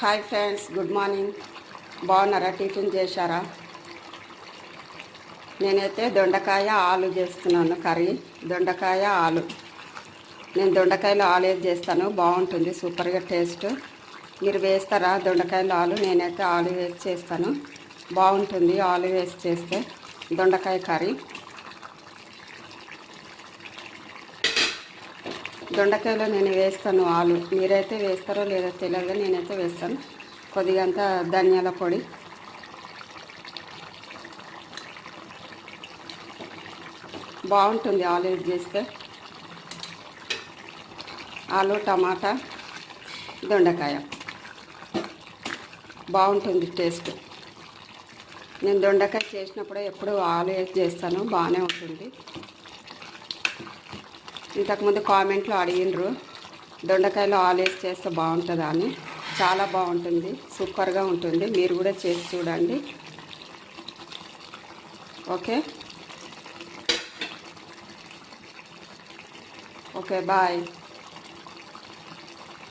Hi friends good morning బాగున్నారా? Tiffin చేశారా? నేనైతే దొండకాయ ఆలు చేస్తున్నాను కర్రీ. దొండకాయ ఆలు. నేను దొండకాయలు ఆలు వేసి చేస్తాను? బాగుంటుంది సూపర్గా టేస్ట్. మీరు వేస్తారా దొండకాయలు ఆలు? నేనైతే ఆలు వేసి చేస్తాను. బాగుంటుంది ఆలు వేసి చేస్తే. దొండకాయ కర్రీ. దొండకాయలో నేను వేస్తాను ఆలు. మీరైతే వేస్తారో లేదో తెలియదు నేనైతే వేస్తాను. కొద్దిగా ధనియాల పొడి. బాగుంటుంది ఆలు యూజ్ చేస్తే. ఆలు టమాటా దొండకాయ. బాగుంటుంది టేస్ట్. నేను దొండకాయ చేసినప్పుడే ఎప్పుడు ఆలు వేసి చేస్తాను బాగానే ఉంటుంది. ఇంతకుముందు కామెంట్లో అడిగినరు దొండకాయలో ఆలు వేసి చేస్తే బాగుంటుందా అని. చాలా బాగుంటుంది సూపర్గా ఉంటుంది. మీరు కూడా చేసి చూడండి. ఓకే? Okay bye.